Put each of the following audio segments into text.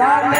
Dale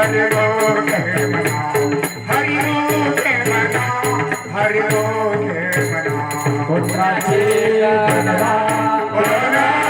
Hari बोल हे मना हरि बोल हे मना हरि बोल